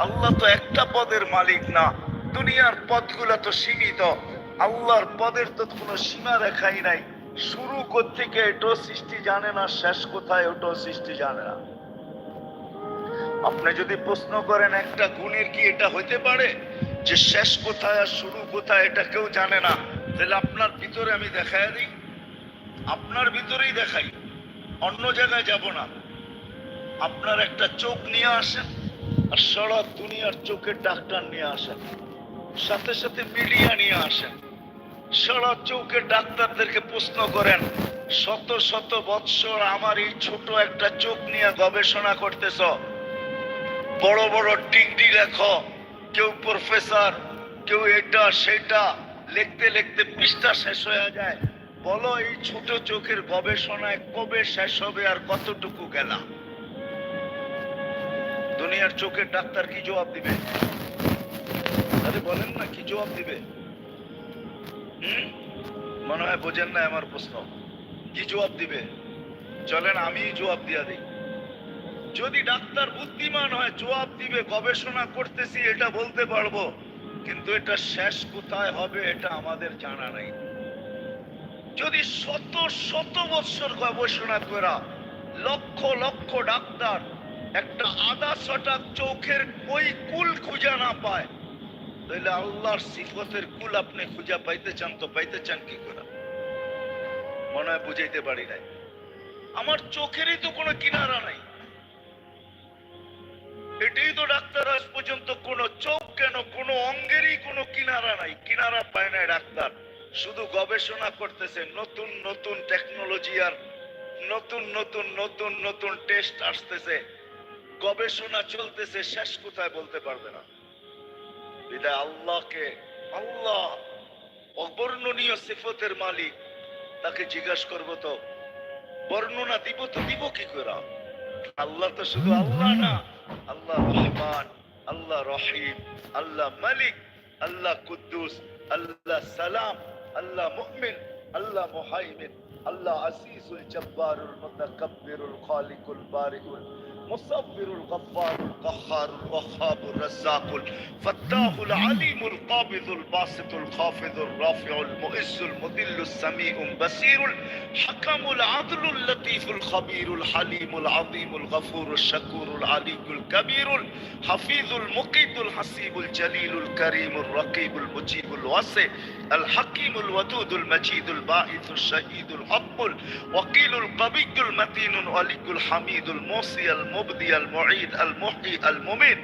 আল্লাহ তো একটা পদের মালিক না। দুনিয়ার পদগুলো তো সীমিত। আল্লাহর পদের তো কোনো সীমা রেখাই নাই। শুরু থেকে এটাও সৃষ্টি জানে না, শেষ কোথায় ওটাও সৃষ্টি জানে না। আপনি যদি প্রশ্ন করেন, একটা গুণের কি এটা হইতে পারে? যে শেষ কোথায় আর শুরু কোথায় এটা কেউ জানে না। তাহলে আপনার ভিতরে আমি দেখাই দিই। আপনার ভিতরেই দেখাই। অন্য জায়গায় যাব না। আপনার একটা চোখ নিয়ে আসেন। আর সারা দুনিয়ার চোখের ডাক্তার নিয়ে আসেন। সাথে সাথে মিডিয়া নিয়ে আসেন। সারা চোখের ডাক্তারদেরকে প্রশ্ন করেন, শত শত বৎসর আমার এই ছোট একটা চোখ নিয়ে গবেষণা করতেছ। বড় বড় ডিগ্রি লেখো, কেউ প্রফেসর, কেউ এটা সেটা, লিখতে লিখতে পৃষ্ঠা শেষ হয়ে যায়। বলো, এই ছোট চোখের গবেষণায় কবে শেষ হবে আর কতটুকু গেলাম? দুনিয়ার চোখের ডাক্তার কি জবাব দিবে? আরে বলেন না, কি জবাব দিবে? মনে হয় বোঝেন না আমার প্রশ্ন। কি জবাব দিবে? চলেন, আমি জবাব দিয়া দিই। যদি ডাক্তার বুদ্ধিমান হয়, জবাব দিবে, গবেষণা করতেছি, এটা বলতে পারব। কিন্তু এটা শেষ কোথায় হবে, এটা আমাদের জানা নাই। যদি শত শত বছর গবেষণা করা লক্ষ লক্ষ ডাক্তার একটা আধা ছটা চোখের ওই কুল খুঁজা না পায়। তাহলে আল্লাহর সিফতের কুল আপনি খুঁজা পাইতে চান তো পাইতে চান কি করে? মনে হয় বুঝাইতে পারি নাই। আমার চোখেরই তো কোনো কিনারা নাই। এটাই তো ডাক্তার আজ পর্যন্ত কোনো চোখ কেন কোনো অঙ্গেরই কোনো কিনারা নাই। কিনারা পায় নাই ডাক্তার। শুধু গবেষণা করতেছে নতুন নতুন টেকনোলজি আর নতুন নতুন নতুন নতুন টেস্ট আসতেছে। গবেষণা চলতেছে, শেষ কোথায় বলতে পারবে না। বিদায় আল্লাহকে, আল্লাহ অবর্ণনীয় সিফতের মালিক। তাকে জিজ্ঞাসা করব তো, বর্ণনা দিব তো, দিব কি করে? আল্লাহ তো শুধু আল্লাহ না, আল্লাহ রহমান, আল্লাহ রহিম, আল্লাহ মালিক, আল্লাহ কুদ্দুস, আল্লাহ সালাম, আল্লাহ মুমিন, আল্লাহ মুহাইমিন, আল্লাহ আসিসুল জব্বারুল মুতাকাব্বিরুল খালিকুল বারিকুল। مصبر الغفار. القهار الوهاب الرزاق الفتاح العليم القابض الباسط الخافض الرافع المؤز المذل السميع البصير الحكم العدل اللطيف الخبير الحليم العظيم الغفور الشكور العلي الكبير الحفيظ المقيت الحسيب الجليل الكريم الرقيب المجيب الواسع الحكيم الودود المجيد الباعث الشهيد الحق الوكيل القوي المتين الولي الحميد الموصي المبدي المعيد المحيي المميت.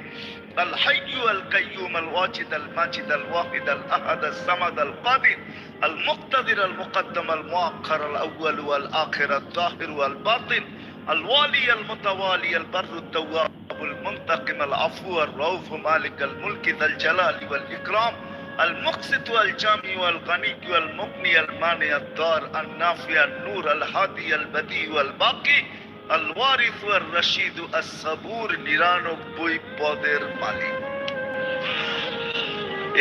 الحي القيوم الواجد الماجد الواحد الأحد الصمد القادر المقتدر المقدم المؤخر الأول والآخر الظاهر والباطن الوالي المتوالي البر التواب المنتقم العفو الرؤوف مالك الملك ذا الجلال والإكرام المقسط والجامع والغني والمغني المانع الدار النافع النور الهادي البديع والباقي.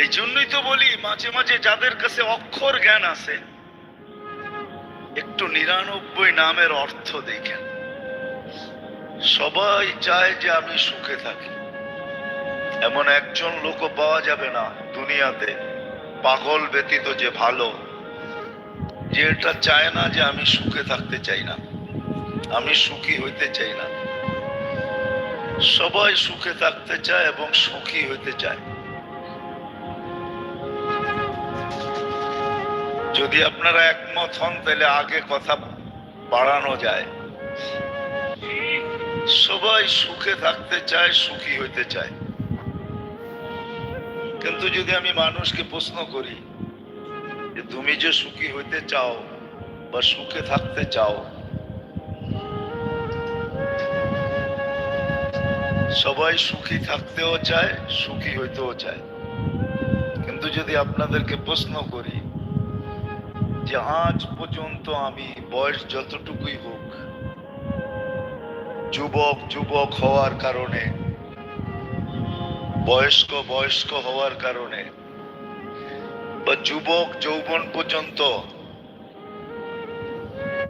এই জন্যই তো বলি, মাঝে মাঝে যাদের কাছে অক্ষর জ্ঞান আছে, একটু নিরানব্বই নামের অর্থ দেখেন। সবাই চায় যে আমি সুখে থাকি। এমন একজন লোক পাওয়া যাবে না দুনিয়াতে, পাগল ব্যতীত যে ভালো। যে এটা চায় না যে আমি সুখে থাকতে চাই না। আমি সুখী হইতে চাই না। সবাই সুখে থাকতে চায় এবং সুখী হইতে চায়। যদি আপনারা একমত হন, তাহলে আগে কথা বাড়ানো যায়। সবাই সুখে থাকতে চায়, সুখী হইতে চায়। কিন্তু যদি আমি মানুষকে প্রশ্ন করি, যে তুমি যে সুখী হইতে চাও বা সুখে থাকতে চাও সবাই সুখী থাকতেও চায়, সুখী হইতেও চায়। কিন্তু যদি আপনাদেরকে প্রশ্ন করি যে আজ পর্যন্ত আমি বয়স যতটুকুই হোক, যুবক যুবক হওয়ার কারণে, বয়স্ক বয়স্ক হওয়ার কারণে, বা যুবক যৌবন পর্যন্ত,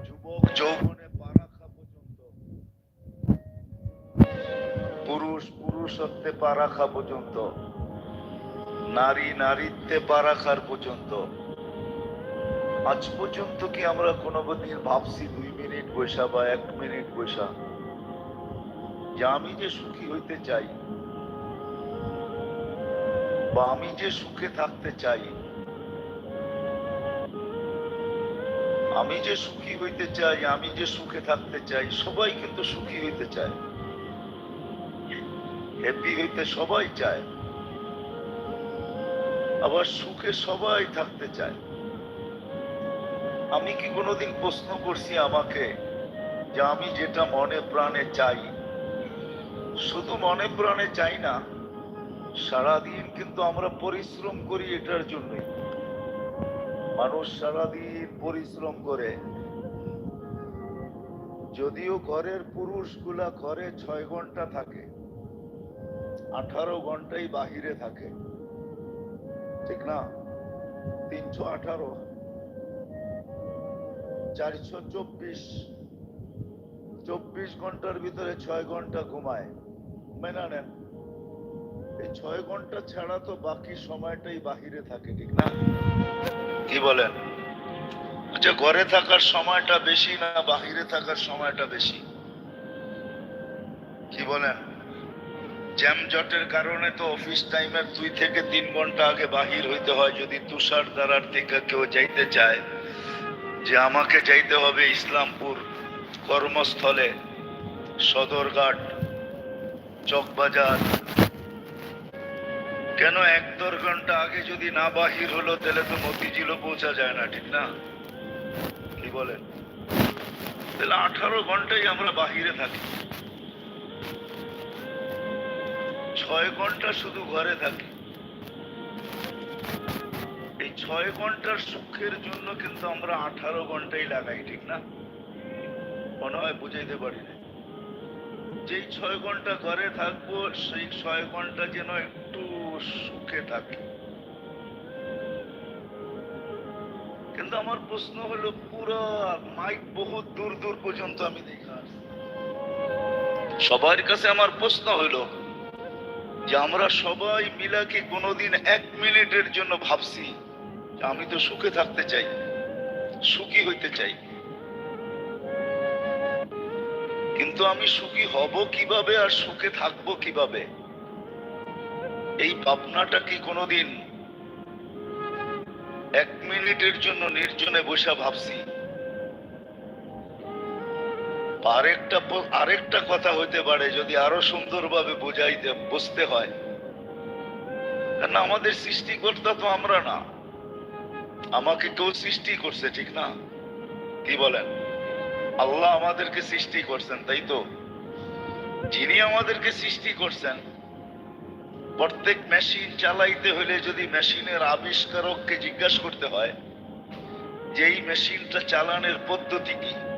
যুবক যৌবনে পুরুষ পুরুষ পুরুষত্বে পা রাখা পর্যন্ত, নারী নারীত্বে পা রাখার পর্যন্ত। আজ পর্যন্ত কি আমরা কোনো দিন ভাবছি দুই মিনিট বৈশা বা এক মিনিট বৈশা? যে আমি যে সুখী হইতে চাই, বা আমি যে সুখে থাকতে চাই, আমি যে সুখী হইতে চাই, আমি যে সুখে থাকতে চাই, সবাই কিন্তু সুখী হইতে চায়। হ্যাপি হইতে সবাই চায়। আবার সুখে সবাই থাকতে চায়। আমি কি কোনোদিন প্রশ্ন করছি আমাকে যে আমি যেটা মনে প্রাণে চাই? শুধু মনে প্রাণে চাই না, সারাদিন কিন্তু আমরা পরিশ্রম করি এটার জন্যই মানুষ সারাদিন পরিশ্রম করে। যদিও ঘরের পুরুষগুলা ঘরে ছয় ঘণ্টা থাকে আঠারো ঘন্টাই বাহিরে থাকে। ঠিক না? তিনশো আঠারো। চারশো চব্বিশ। চব্বিশ ঘণ্টার ভিতরে ছয় ঘণ্টা ঘুমায়। মেনা নেন। এই ছয় ঘণ্টা ছাড়া তো বাকি সময়টাই বাহিরে থাকে, ঠিক না? কি বলেন? আচ্ছা ঘরে থাকার সময়টা বেশি না বাহিরে থাকার সময়টা বেশি? কি বলেন? জ্যাম জটের কারণে তো অফিস টাইমের দুই থেকে তিন ঘণ্টা আগে বাহির হইতে হয়, যদি তুষার দ্বারার থেকে কেউ যাইতে চায়, যে আমাকে যাইতে হবে ইসলামপুর কর্মস্থলে, সদরঘাট, চকবাজার। কেন এক দেড় ঘণ্টা আগে যদি না বাহির হলো, তাহলে তো মতিঝিলও পৌঁছা যায় না, ঠিক না? কি বলেন? তাহলে আঠারো ঘন্টাই আমরা বাহিরে থাকি। ছয় ঘণ্টা শুধু ঘরে থাকি। এই ছয় ঘণ্টার সুখের জন্য কিন্তু আমরা আঠারো ঘন্টাই লাগাই, ঠিক না? মনে হয় বুঝাইতে পারি না যেই ছয় ঘণ্টা ঘরে থাকব, সেই ছয় ঘণ্টা যেন একটু সুখে থাকি। কিন্তু আমার প্রশ্ন হলো, পুরো মাইক বহুত দূর দূর পর্যন্ত আমি দেখা সবার কাছে আমার প্রশ্ন হলো যে আমরা সবাই মিলাকে কোনোদিন এক মিনিটের জন্য ভাবছি আমি তো সুখে থাকতে চাই, সুখী হইতে চাই। কিন্তু আমি সুখী হব কীভাবে আর সুখে থাকব কীভাবে? এই ভাবনাটা কি কোনোদিন এক মিনিটের জন্য নির্জনে বসে ভাবছি? আরেকটা আরেকটা কথা হইতে পারে, যদি আরও সুন্দরভাবে বোঝাইতে, বুঝতে হয়। কারণ আমাদের সৃষ্টিকর্তা তো আমরা না। আমাকে কেউ সৃষ্টি করছে, ঠিক না? কি বলেন? আল্লাহ আমাদেরকে সৃষ্টি করছেন, তাই তো? যিনি আমাদেরকে সৃষ্টি করছেন, প্রত্যেক মেশিন চালাইতে হলে যদি মেশিনের আবিষ্কারককে জিজ্ঞাসা করতে হয়, যে এই মেশিনটা চালানোর পদ্ধতি কি?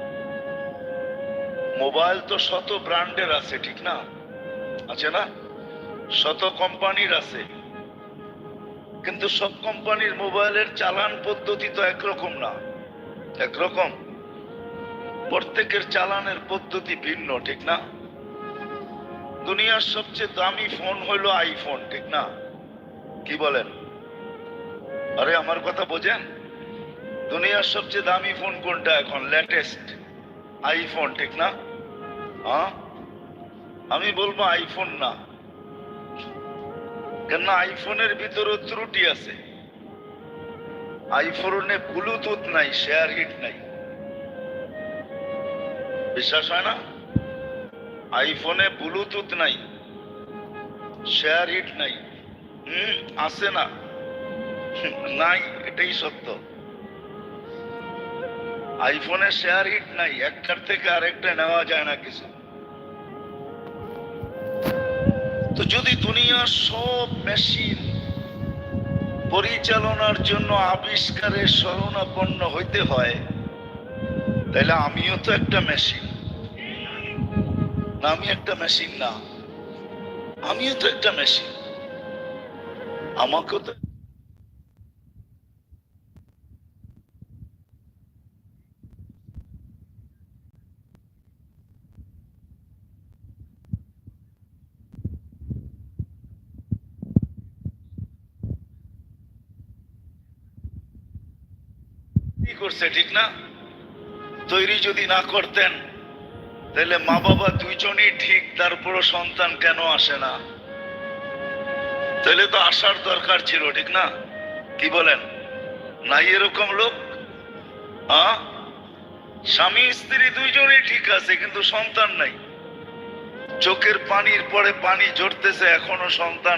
মোবাইল তো শত ব্র্যান্ডের আছে, ঠিক না? আছে না? শত কোম্পানির আছে। কিন্তু সব কোম্পানির মোবাইলের চালান পদ্ধতি তো একরকম না। একরকম। প্রত্যেকের চালানের পদ্ধতি ভিন্ন, ঠিক না? দুনিয়ার সবচেয়ে দামি ফোন হলো আইফোন, ঠিক না? কি বলেন? আরে, আমার কথা বোঝেন? দুনিয়ার সবচেয়ে দামি ফোন কোনটা এখন? লেটেস্ট আইফোন, ঠিক না? আমি বলব আইফোন না। কেন আইফোনের ভিতরে ত্রুটি আছে। আইফোনে ব্লুটুথ নাই শেয়ার হিট নাই। বিশ্বাস হয় না? আইফোনে ব্লুটুথ নাই শেয়ার হিট নাই। হম, আছে না। নাই, এটাই সত্য। আইফোনে শেয়ার হিট নাই, একটার থেকে আরেকটা নেওয়া যায় না কিছু। তো যদি দুনিয়ার সব মেশিন পরিচালনার জন্য আবিষ্কারের শরণাপন্ন হইতে হয়, তাহলে আমিও তো একটা মেশিন। না, আমি একটা মেশিন না। আমিও তো একটা মেশিন। আমাকেও তো করছে, ঠিক না? তৈরি যদি না করতেন, তাহলে মা বাবা দুইজনই ঠিক, তারপরও সন্তান কেন আসে না? তাহলে তো আসার দরকার ছিল, ঠিক না? কি বলেন? নাই এরকম লোক? হ্যাঁ স্বামী, স্ত্রী দুইজনই ঠিক আছে, কিন্তু সন্তান নাই। চোখের পানির পরে পানি ঝরতেছে, এখনও সন্তান